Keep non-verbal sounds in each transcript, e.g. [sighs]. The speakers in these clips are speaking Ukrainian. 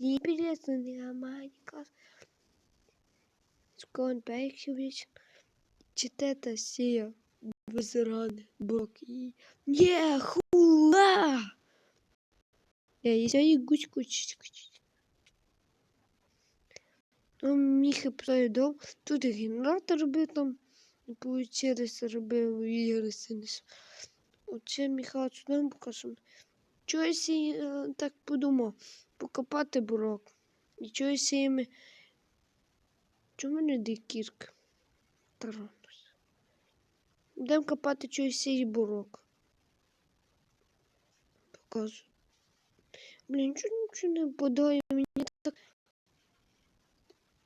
Интересный Майнкрафт. Скон Пейксович. Читайте сія ветерани блок і... Є, хула! Я їся і гучку чичкочить. Ну, міхи пройдов. Тут і генератор робив там. Получилось робив ігри синес. Оце Михайлович нам покажу. Чогось я е, так подумав. Покопати бурок. І чогось я ми... Чому не дикірка? Таранус. Будемо копати чогось і бурок. Покажу. Блін, чого нічого не подає мені так.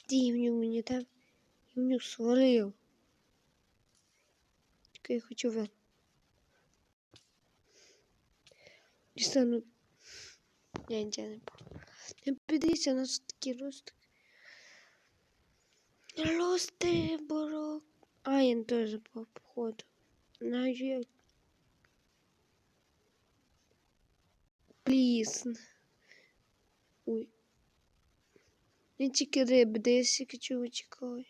Дівню мені там. Дівню сварив. Тільки я хочу ver. Дістану. Я нічого не помню. Не підійся, у нас такі рости. Борок. А, я теж по походу. Навіть. Пліс. Ой. Не тільки риби, де я чого чекаю.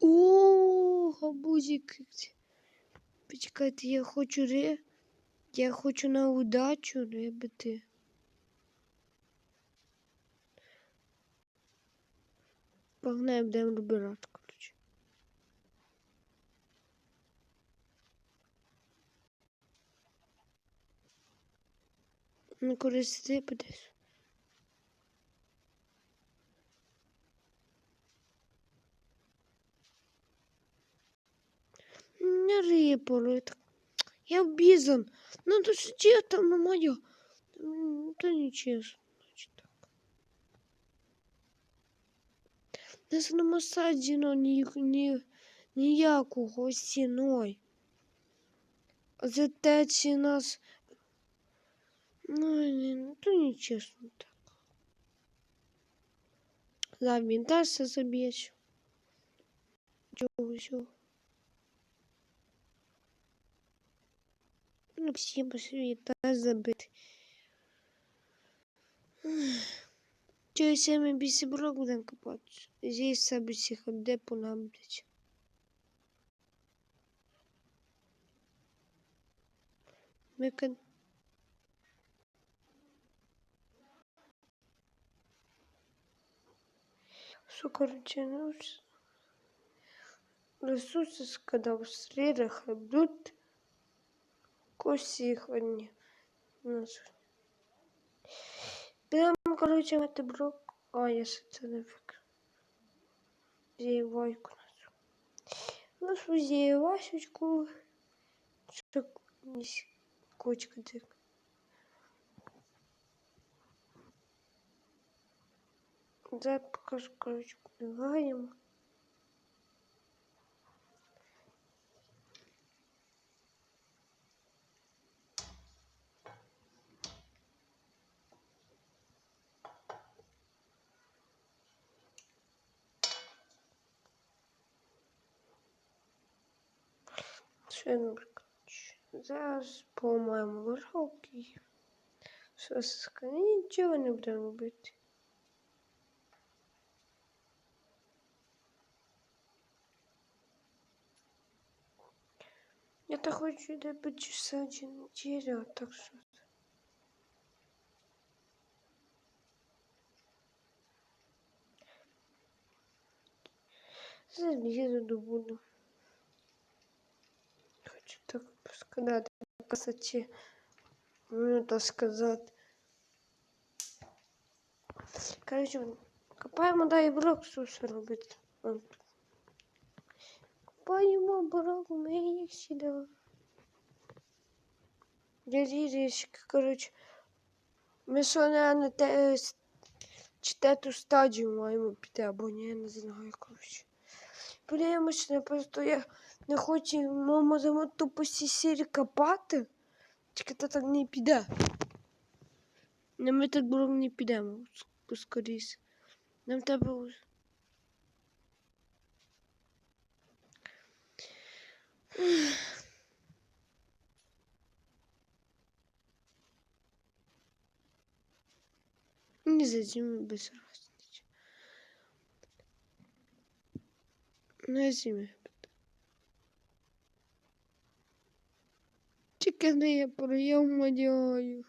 О, габузик. Почекайте, я хочу ри... Я хочу на удачу рибити. Погнали, будемо вибирати, коротше. Ну, коли рибитись. Не рипало. Так. Я обізан. Ну, то сидіти там на моє. М, Та так. Нас на масаджено ні, ні, ніякого стіною. За те, чи нас... Ну, ну, то нечесно так. За вінтажся заб'єш. Чого, чого. Всі пошли та забити. [sighs] Чогось ми більше брок будемо копати. Здесь себе всіх де понадобиться. Ми кон... Що, короче, ну, с- ресурси складав среда, хабдут, косі ходні. Ну, що. Беремо, короче, мати брок. А, я ще це не фік. Зієвайку нашу. Ну, що, зієвасечку. Що, нісь, кочка дик. Зараз покажу, короче, куди Ще Зараз поламаємо ворог і щось нічого не будемо робити. Я так хочу де почесати дерево, так що. Зараз їду добуду. Сказати, красоті. Ну, так сказати. Короче, копаємо далі брок, що ще робити. Копаємо брок, ми їх сюди. Дядірічки, короче. Ми що на те, чи ту стадію маємо піти, або ні, я не знаю, короче. Подивимося, просто я не хоче, ми можемо тупо сісірі копати. тільки то так не піде. Не ми так було не підемо скоріше. Нам треба. Не за зачем без разницы. На зиме. Не я про я.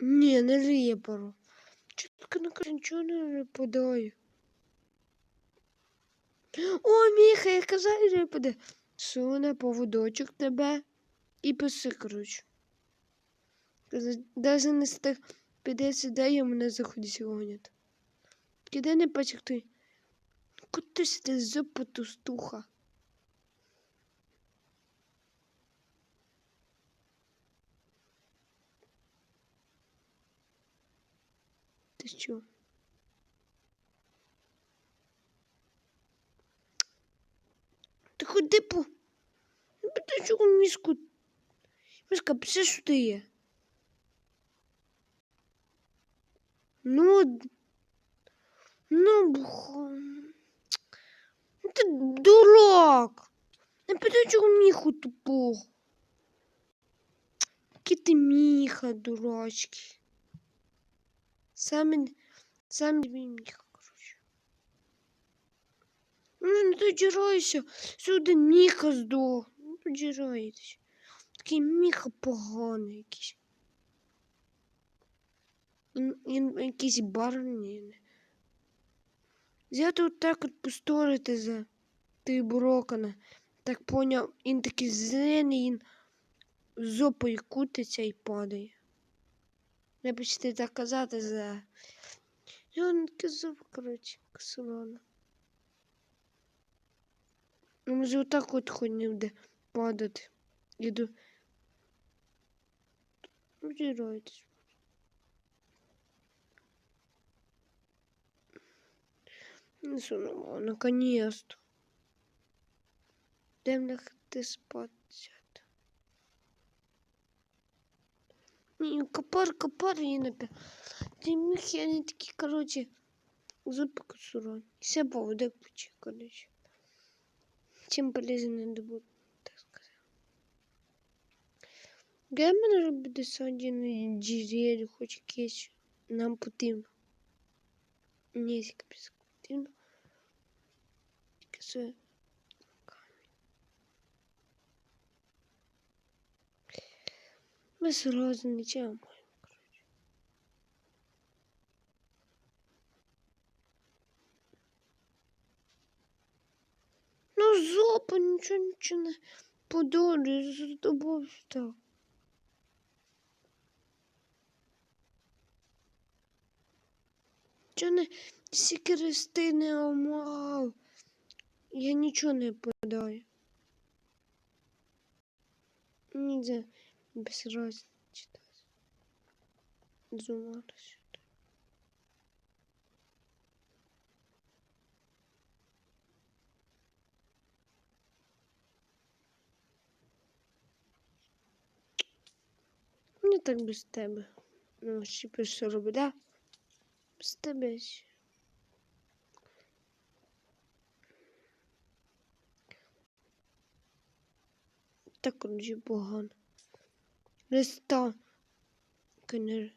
Ні, не репору. Чітко на каже, нічого не реподаю. О, Міха, я казав, реподе. Суне поводочок тебе і писи, коротше. Даже не стих піде сюди, і мене заходить гонять. Кидай не бачив ти. Куди ти зопа тустуха? Ти що? Ти ходи по. Ну, Ти чого мішку? Мішка, пиши, що ти є. Ну, ну, бухо. Ну, Ти дурак. Не питай, чого міху тупого. Який ти міха, дурачки. Саме тобі міха, коротше. Ну, не додирайся. Сюди міха здох. Ну, додираєтесь. Такий міха поганий якийсь. Він, якийсь барний. Взяти отак от посторити за ти брокана. Так поняв, він такий зелений, він зопою кутиться і падає. Не почти так казати за. Я не казав, коротше, косорона. Ну, може, отак от хоч не буде падати. Іду. Вдирайтесь. Ну, наконец-то. Дай мне ты спать. Не, копар, копар, и напи. Ты михи, они такие, короче, зубы косурон. Все поводок пучи, короче. Чем полезно надо будет, так сказать. Де мене робити сьогодні джерель, хоч якесь нам потрібно. Ні, тільки потрібно. Тільки це Ми сразу нічого маємо, коротше. Ну, зопа, нічого, нічого не подолю, з тобою так. Чого не всі не омав? Я нічого не подаю. Ніде без разниці читати. Зумалася. Мені так без тебе. Ну, ще пише робить, да? Без тебе ще. Так, коротше, погано. Конечно.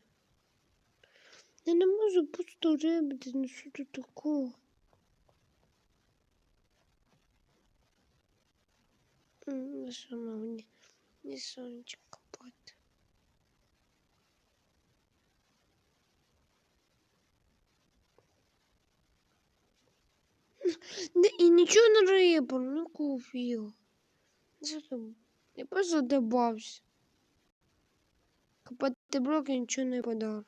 Я не можу просто рибити, ну що тут такого? М, Шановні, не сонечко копати. Да і нічого не рибу, ну купив. Я просто добався. Копати блоки нічого не подару.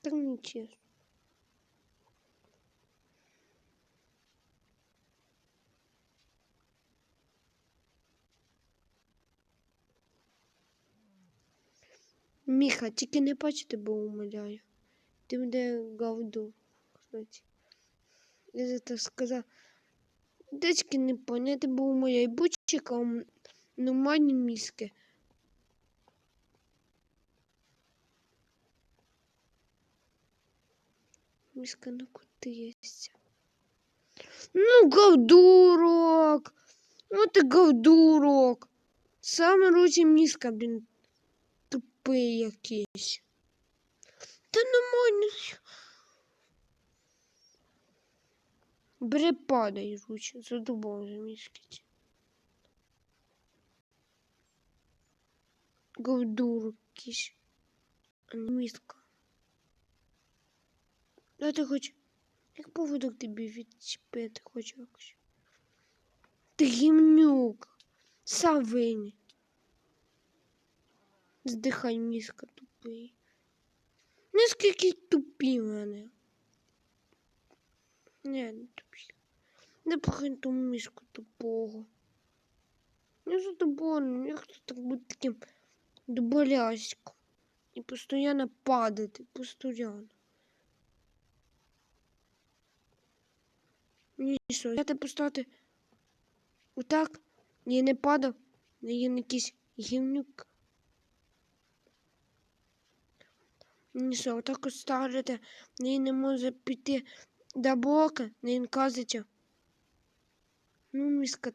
Так нечесно. Міха, тільки не бачу тебе умоляю. Ти мене говду. коротше. Я за так сказав. Дечки не поняти, тебе умоляю. Будь-чеком нормальні мізки. Миска накутися. Ну, говдурок. Ну ти говдурок. Сам ручі мізка, блін, тупий якийсь. Та нормально. Бери падай, ручі, вже мізки. Ці. Говдур якийсь. А не мізка. Да ти хоч. Як поводок тобі відчепити хочу якось. Ти гімнюк. Сам винен. Здихай мізка тупий. Наскільки тупі в мене. Не, не тупі. Не похай ту мішку тупого. Я за тобою, як так бути таким дуболяськом. І постійно падати, постійно. Ні, що, я тебе поставити отак, я не падав, я є якийсь гівнюк. Ні, що, отак ось ставити, не може піти до бока, не казача. Ну, міска.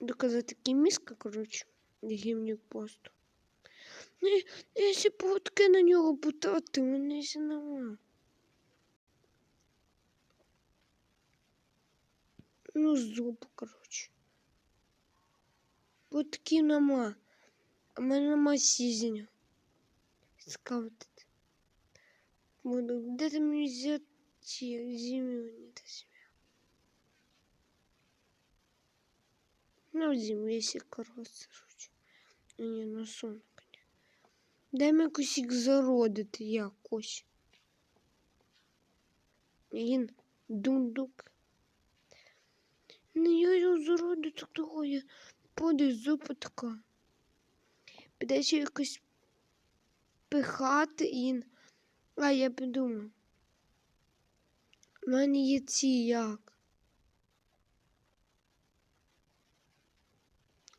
Доказати такий міска, коротше, гівнюк просто. Ну, я ще поводки на нього путати, мене нема. Ну, зуб, коротше. От такі нема. А мене нема сізення. Скаутити. Буду, де там мені взяти зім'ю, не та сім'я. Ну, землі сі коротше, ні, на сон, конечно. Дай мені якось зародити якось. Він дундук. Ну, я його зароду такого, я подаю зупа така. Піде ще якось пихати і. А я подумав. У мене є ці як.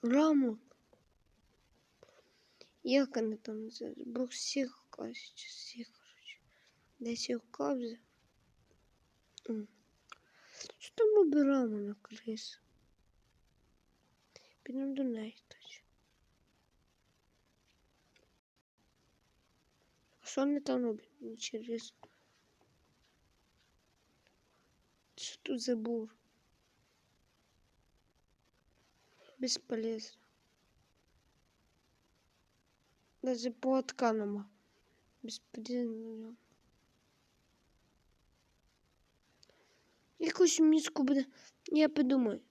Рамок. Як вони там називають? Боксіх якась чи всіх, коротше. Десь його кабза. Що там обираємо на крис? Підемо до неї точно. А що вони там роблять? Через. Що тут за бур? Бесполезно. Даже поводка нема. Бесполезно. Якусь мізку буде. Я подумаю.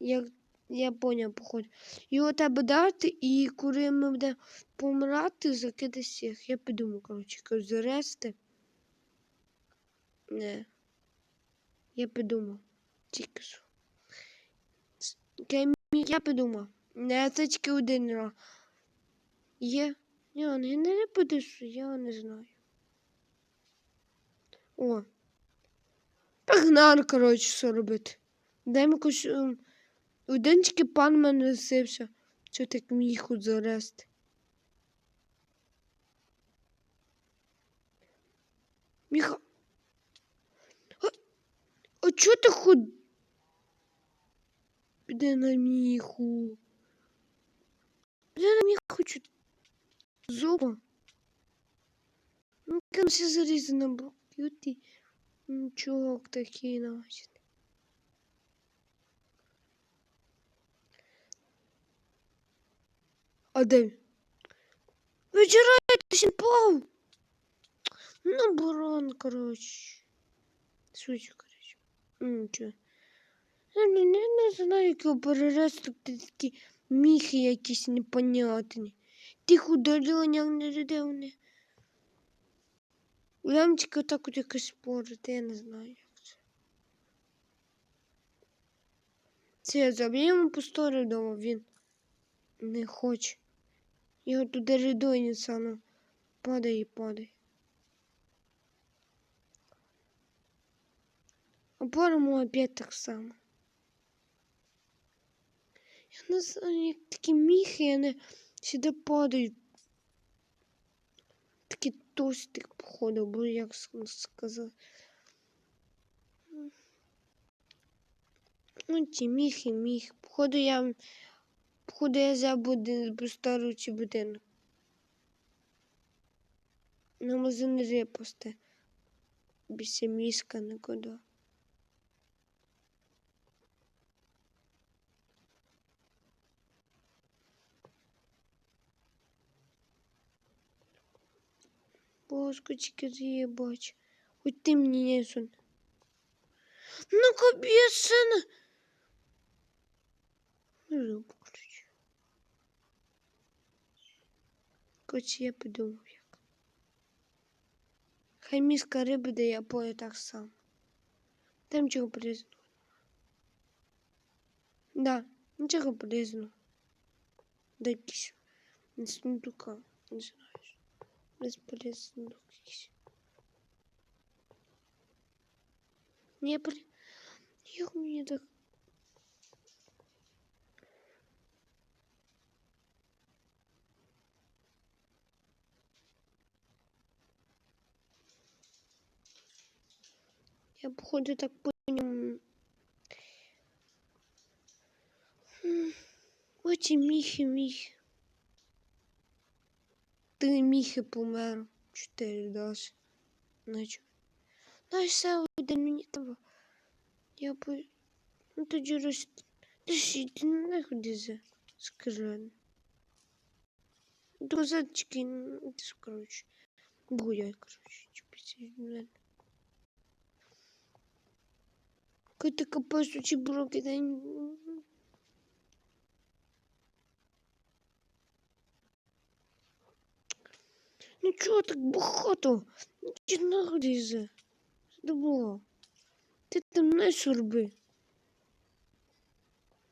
Як я поняв, походу. Його треба дати, і коли ми буде помирати, закидай всіх. Я подумаю, коротше, якось зарести. Не. Я подумав. Тільки що. Я подумав. Не, це тільки один раз. Є. Я не, подишу, я не знаю. О. Погнали, коротше, що робити. Дай мені якось. ем, Один пан мене лисився. Що так міг хоч зарести? Міха. А, а чого ти худ... Піде на міху. Піде на міху. Зуба. Ну, там все зарізано було. К'юті. Нічого такий значить. А де? Вичирайте сімпав. Ну, баран, коротше. Суть, коротше. Нічого. Я не, не, знаю, як його перерести, такі міхи якісь непонятні. Тих удалення не рідевне. Лямчика так от якось спорити, я не знаю, як це. Це я заб'ємо постори вдома, він не хоче. Його туди рядує саме. Падає і падає. А порому опять так само. Я не знаю, як такі міхи, вони сюди падають. Такі тостик, походу, бо як сказати. Ну, ті міхи, міх. Походу, я Походу я забуду старий будинок. На магазин репости. Більше міська нікуди. Боскочки заебать. Хоть ты мне не сон. Ну сына. Ну. Короче, я подумав як. Хай міска риби дає пою так само. Там нічого полезного. Да, нічого полезного. Да якийсь не сундука, не знаєш. Безполезний сундук якийсь. Не, блин. Як мені так Я походу так понял. Оті міхи, Три міхи помер. Чотири досі. Наче. Ну і все один мені треба. Я по... Ну тоді роз... Ти ти не ходи за скажен. До задочки, ну, ти короче. Гуляй, короче. Чіпіться від мене. Коли ти копаєш у ці блоки, та й- Ну чого так багато? Чи за? Добро. Ти там не сурби.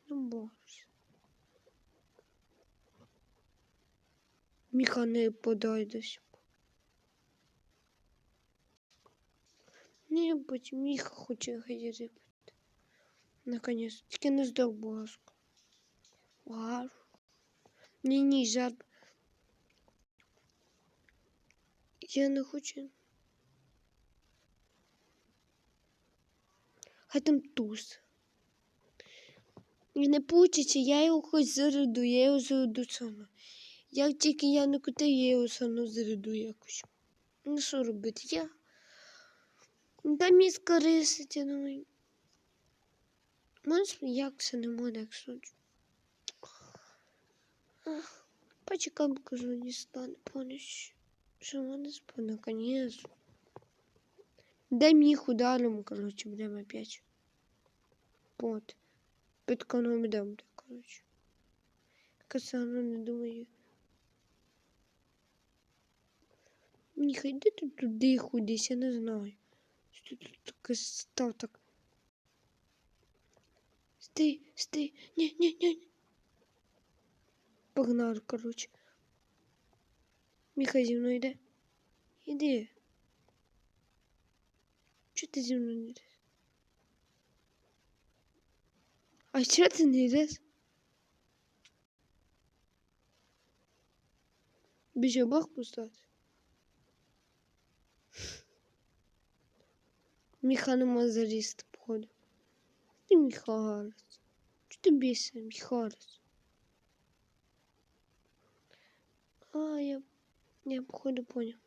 Ну боже. Міха не подай десь. Ні, бать, Міха хоче гайрити. Наконец, тільки не здох, будь ласка. Вау. Ні, ні, жаб. Я не хочу. Хай там туз. І не получиться, я його хоч заряду, я його заряду сама. Як тільки я не куди, я його сама заряду якось. Ну що робити? Я. Дай мені скорисити, я думаю. Можеш як це не може, якщо. Ах, Почекаємо, кажу, не стане повністю. Що мене спа, наконец. Дай мені їх ударимо, короче, будемо опять. Вот. Підкономимо, короче. Касану не думаю. Ніхай, де ти туди ходиш, я не знаю. Що ти тут таке став так. Стій, стій, ні, ні, ні. Погнали, короче. Міха зі мною йде. Іди. Чого ти зі мною не йдеш? А чого ти не йдеш? Біжи Бог пустати. Міха не може залізти, походу. Ти я, походу понял.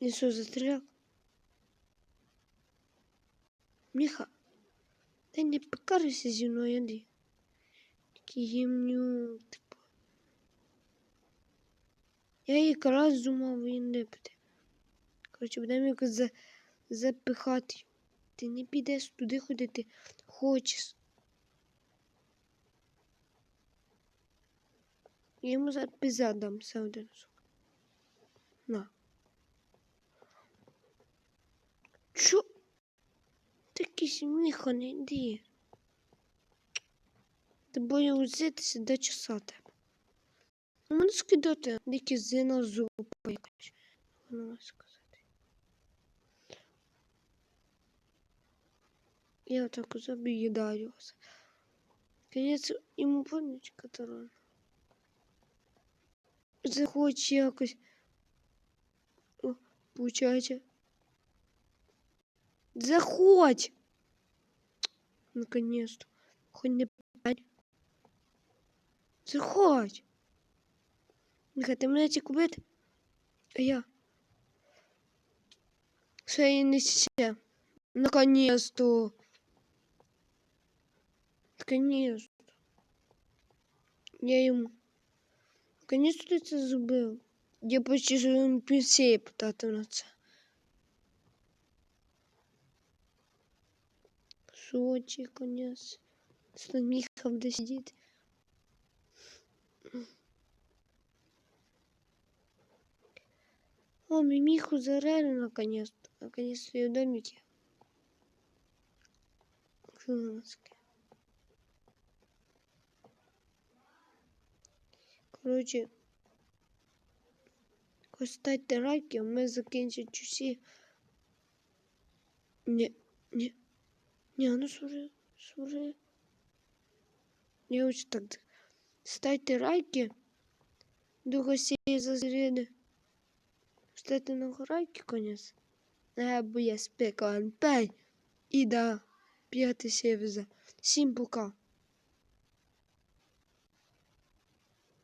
І що, застріляв? Міха, ти не зі мною, іди. Який типу. Я якраз думав, він не піде. Коротше, будемо якось за, запихати. Ти не підеш туди ходити хочеш. Я йому зараз пиза дам все один разок. На. Чо? Такий сміха не йди. Ти боє узитися до часа мене скидати дикі зина якась. Воно має Я так заб'їдаю вас. Кінець йому помнить катарон. Захоче якось. О, получається. Заходь. Наконец-то. Хоть не п'ять. Заходь. Нехай ти мене ці купити. А я. Все і не ще. Наконец-то. Наконец-то. Я йому. Наконец-то ти це зробив. Я почти що йому пісеє питати на це. Сочі, конець. Станіхав де сидіти. О, Мимиху зарели наконец-то. Наконец-то ее домики. Класки. Короче, ставьте лайки, ми закінчимо чусі. Ні, ні. Ні, ну служи, служи. Я ось так. Ставьте лайки. До гостей за заряди. Ставте на лайки, конець. Або я спекан пей. І да, п'яти севза. Всім пока.